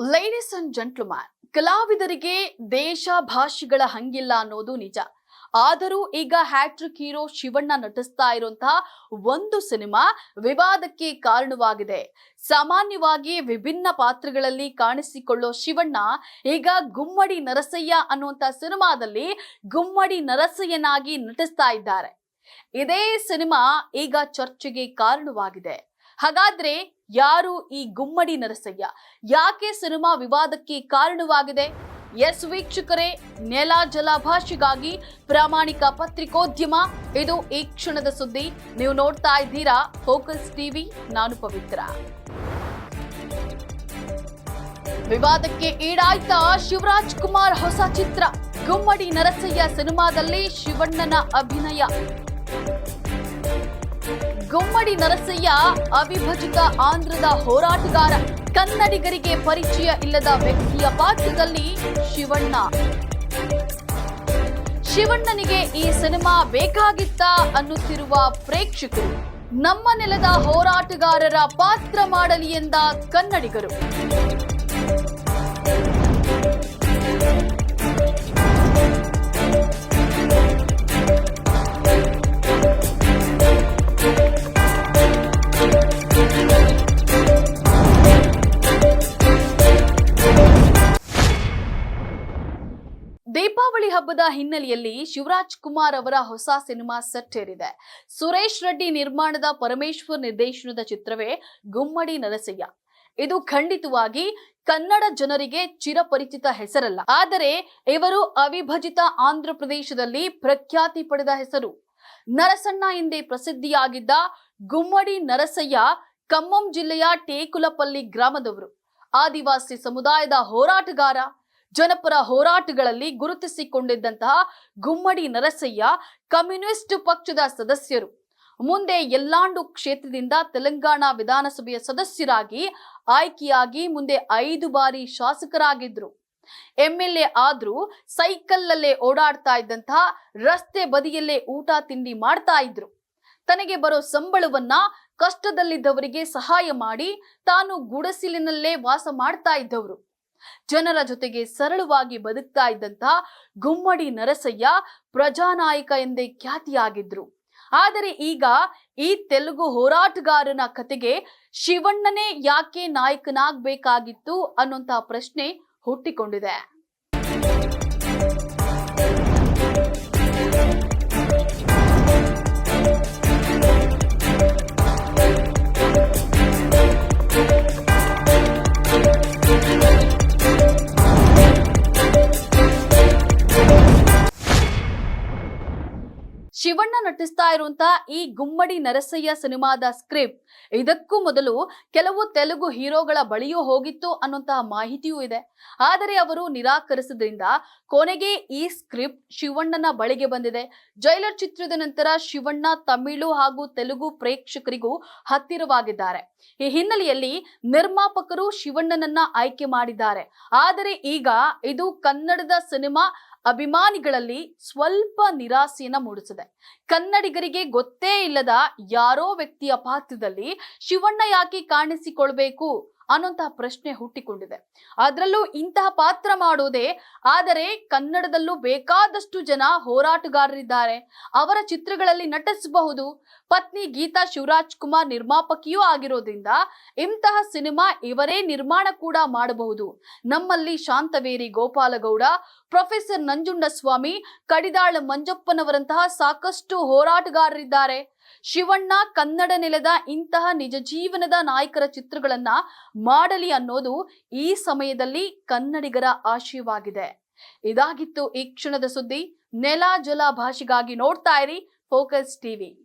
Ladies and gentleman ಕಲಾವಿದರಿಗೆ ದೇಶ ಭಾಷೆಗಳ ಹಂಗಿಲ್ಲ ಅನ್ನೋದು ನಿಜ. ಆದರೂ ಈಗ ಹ್ಯಾಟ್ರಿಕ್ ಹೀರೋ ಶಿವಣ್ಣ ನಟಿಸ್ತಾ ಇರುವಂತಹ ಒಂದು ಸಿನಿಮಾ ವಿವಾದಕ್ಕೆ ಕಾರಣವಾಗಿದೆ. ಸಾಮಾನ್ಯವಾಗಿ ವಿಭಿನ್ನ ಪಾತ್ರಗಳಲ್ಲಿ ಕಾಣಿಸಿಕೊಳ್ಳೋ ಶಿವಣ್ಣ ಈಗ ಗುಮ್ಮಡಿ ನರಸಯ್ಯ ಅನ್ನುವಂತ ಸಿನಿಮಾದಲ್ಲಿ ಗುಮ್ಮಡಿ ನರಸಯ್ಯನಾಗಿ ನಟಿಸ್ತಾ ಇದ್ದಾರೆ. ಇದೇ ಸಿನಿಮಾ ಈಗ ಚರ್ಚೆಗೆ ಕಾರಣವಾಗಿದೆ. ಹಾಗಾದ್ರೆ ಯಾರು ಈ ಗುಮ್ಮಡಿ ನರಸಯ್ಯ? ಯಾಕೆ ಸಿನಿಮಾ ವಿವಾದಕ್ಕೆ ಕಾರಣವಾಗಿದೆ? ಎಸ್ ವೀಕ್ಷಕರೇ, ನೆಲ ಜಲ ಭಾಷೆಗಾಗಿ ಪ್ರಾಮಾಣಿಕ ಪತ್ರಿಕೋದ್ಯಮ. ಇದು ಈ ಕ್ಷಣದ ಸುದ್ದಿ. ನೀವು ನೋಡ್ತಾ ಇದ್ದೀರಾ ಫೋಕಸ್ ಟಿವಿ, ನಾನು ಪವಿತ್ರ. ವಿವಾದಕ್ಕೆ ಈಡಾಯ್ತ ಶಿವರಾಜ್ ಕುಮಾರ್ ಹೊಸ ಚಿತ್ರ. ಗುಮ್ಮಡಿ ನರಸಯ್ಯ ಸಿನಿಮಾದಲ್ಲಿ ಶಿವಣ್ಣನ ಅಭಿನಯ. ಗುಮ್ಮಡಿ ನರಸಯ್ಯ ಅವಿಭಜಿತ ಆಂಧ್ರದ ಹೋರಾಟಗಾರ ಕನ್ನಡಿಗರಿಗೆ ಪರಿಚಯ ಇಲ್ಲದ ವ್ಯಕ್ತಿಯ ಪಾತ್ರದಲ್ಲಿ ಶಿವಣ್ಣ. ಶಿವಣ್ಣನಿಗೆ ಈ ಸಿನಿಮಾ ಬೇಕಾಗಿತ್ತ ಅನ್ನುತ್ತಿರುವ ಪ್ರೇಕ್ಷಕರು, ನಮ್ಮ ನೆಲದ ಹೋರಾಟಗಾರರ ಪಾತ್ರ ಮಾಡಲಿ ಎಂದ ಕನ್ನಡಿಗರು. ದೀಪಾವಳಿ ಹಬ್ಬದ ಹಿನ್ನೆಲೆಯಲ್ಲಿ ಶಿವರಾಜ್ ಕುಮಾರ್ ಅವರ ಹೊಸ ಸಿನಿಮಾ ಸೆಟ್ ಏರಿದೆ. ಸುರೇಶ್ ರೆಡ್ಡಿ ನಿರ್ಮಾಣದ ಪರಮೇಶ್ವರ್ ನಿರ್ದೇಶನದ ಚಿತ್ರವೇ ಗುಮ್ಮಡಿ ನರಸಯ್ಯ. ಇದು ಖಂಡಿತವಾಗಿ ಕನ್ನಡ ಜನರಿಗೆ ಚಿರಪರಿಚಿತ ಹೆಸರಲ್ಲ. ಆದರೆ ಇವರು ಅವಿಭಜಿತ ಆಂಧ್ರ ಪ್ರದೇಶದಲ್ಲಿ ಪ್ರಖ್ಯಾತಿ ಪಡೆದ ಹೆಸರು. ನರಸಣ್ಣ ಎಂದೇ ಪ್ರಸಿದ್ಧಿಯಾಗಿದ್ದ ಗುಮ್ಮಡಿ ನರಸಯ್ಯ ಖಮ್ಮಂ ಜಿಲ್ಲೆಯ ಟೇಕುಲಪಲ್ಲಿ ಗ್ರಾಮದವರು. ಆದಿವಾಸಿ ಸಮುದಾಯದ ಹೋರಾಟಗಾರ ಜನಪರ ಹೋರಾಟಗಳಲ್ಲಿ ಗುರುತಿಸಿಕೊಂಡಿದ್ದಂತಹ ಗುಮ್ಮಡಿ ನರಸಯ್ಯ ಕಮ್ಯುನಿಸ್ಟ್ ಪಕ್ಷದ ಸದಸ್ಯರು. ಮುಂದೆ ಯಲ್ಲಾಂಡು ಕ್ಷೇತ್ರದಿಂದ ತೆಲಂಗಾಣ ವಿಧಾನಸಭೆಯ ಸದಸ್ಯರಾಗಿ, ಆಯ್ಕೆಯಾಗಿ ಮುಂದೆ ಐದು ಬಾರಿ ಶಾಸಕರಾಗಿದ್ರು ಎಂಎಲ್ಎ ಆದ್ರೂ ಸೈಕಲ್ಲಲ್ಲೇ ಓಡಾಡ್ತಾ ಇದ್ದಂತಹ ರಸ್ತೆ ಬದಿಯಲ್ಲೇ ಊಟ ತಿಂಡಿ ಮಾಡ್ತಾ ಇದ್ರು. ತನಗೆ ಬರೋ ಸಂಬಳವನ್ನ ಕಷ್ಟದಲ್ಲಿದ್ದವರಿಗೆ ಸಹಾಯ ಮಾಡಿ ತಾನು ಗುಡಸಿಲಿನಲ್ಲೇ ವಾಸ ಮಾಡ್ತಾ ಇದ್ದವರು. ಜನರ ಜೊತೆಗೆ ಸರಳವಾಗಿ ಬದುಕ್ತಾ ಇದ್ದಂತಹ ಗುಮ್ಮಡಿ ನರಸಯ್ಯ ಪ್ರಜಾನಾಯಕ ಎಂದೇ ಖ್ಯಾತಿಯಾಗಿದ್ರು. ಆದರೆ ಈಗ ಈ ತೆಲುಗು ಹೋರಾಟಗಾರನ ಕತೆಗೆ ಶಿವಣ್ಣನೇ ಯಾಕೆ ನಾಯಕನಾಗಬೇಕಾಗಿತ್ತು ಅನ್ನುವಂತಹ ಪ್ರಶ್ನೆ ಹುಟ್ಟಿಕೊಂಡಿದೆ. ನಟಿಸ್ತಾ ಇರುವಂತ ಈ ಗುಮ್ಮಡಿ ನರಸಯ್ಯ ಸಿನಿಮಾದ ಸ್ಕ್ರಿಪ್ಟ್. ಇದಕ್ಕೂ ಮೊದಲು ಕೆಲವು ತೆಲುಗು ಹೀರೋಗಳ ಬಳಿಯೂ ಹೋಗಿತ್ತು ಅನ್ನುವಂತಹ ಮಾಹಿತಿಯೂ ಇದೆ. ಆದರೆ ಅವರು ನಿರಾಕರಿಸಿದ್ರಿಂದ ಕೊನೆಗೆ ಈ ಸ್ಕ್ರಿಪ್ಟ್ ಶಿವಣ್ಣನ ಬಳಿಗೆ ಬಂದಿದೆ. ಜೈಲರ್ ಚಿತ್ರದ ನಂತರ ಶಿವಣ್ಣ ತಮಿಳು ಹಾಗೂ ತೆಲುಗು ಪ್ರೇಕ್ಷಕರಿಗೂ ಹತ್ತಿರವಾಗಿದ್ದಾರೆ. ಈ ಹಿನ್ನೆಲೆಯಲ್ಲಿ ನಿರ್ಮಾಪಕರು ಶಿವಣ್ಣನನ್ನ ಆಯ್ಕೆ ಮಾಡಿದ್ದಾರೆ. ಆದರೆ ಈಗ ಇದು ಕನ್ನಡದ ಸಿನಿಮಾ ಅಭಿಮಾನಿಗಳಲ್ಲಿ ಸ್ವಲ್ಪ ನಿರಾಸೆಯನ್ನ ಮೂಡಿಸಿದೆ. ಕನ್ನಡಿಗರಿಗೆ ಗೊತ್ತೇ ಇಲ್ಲದ ಯಾರೋ ವ್ಯಕ್ತಿಯ ಪಾತ್ರದಲ್ಲಿ ಶಿವಣ್ಣ ಯಾಕೆ ಕಾಣಿಸಿಕೊಳ್ಬೇಕು? ಅನ್ನುವಂತಹ ಪ್ರಶ್ನೆ ಹುಟ್ಟಿಕೊಂಡಿದೆ. ಅದರಲ್ಲೂ ಇಂತಹ ಪಾತ್ರ ಮಾಡೋದೇ, ಆದರೆ ಕನ್ನಡದಲ್ಲೂ ಬೇಕಾದಷ್ಟು ಜನ ಹೋರಾಟಗಾರರಿದ್ದಾರೆ. ಅವರ ಚಿತ್ರಗಳಲ್ಲಿ ನಟಿಸಬಹುದು. ಪತ್ನಿ ಗೀತಾ ಶಿವರಾಜ್ ಕುಮಾರ್ ನಿರ್ಮಾಪಕಿಯೂ ಆಗಿರೋದ್ರಿಂದ ಇಂತಹ ಸಿನಿಮಾ ಇವರೇ ನಿರ್ಮಾಣ ಕೂಡ ಮಾಡಬಹುದು. ನಮ್ಮಲ್ಲಿ ಶಾಂತವೇರಿ ಗೋಪಾಲಗೌಡ, ಪ್ರೊಫೆಸರ್ ನಂಜುಂಡಸ್ವಾಮಿ, ಕಡಿದಾಳ ಮಂಜಪ್ಪನವರಂತಹ ಸಾಕಷ್ಟು ಹೋರಾಟಗಾರರಿದ್ದಾರೆ. ಶಿವಣ್ಣ ಕನ್ನಡ ನೆಲದ ಇಂತಹ ನಿಜ ಜೀವನದ ನಾಯಕರ ಚಿತ್ರಗಳನ್ನ ಮಾಡಲಿ ಅನ್ನೋದು ಈ ಸಮಯದಲ್ಲಿ ಕನ್ನಡಿಗರ ಆಶಯವಾಗಿದೆ. ಇದಾಗಿತ್ತು ಈ ಕ್ಷಣದ ಸುದ್ದಿ. ನೆಲ, ಜಲ ಭಾಷೆಗಾಗಿ ನೋಡ್ತಾ ಇರಿ ಫೋಕಸ್ ಟಿವಿ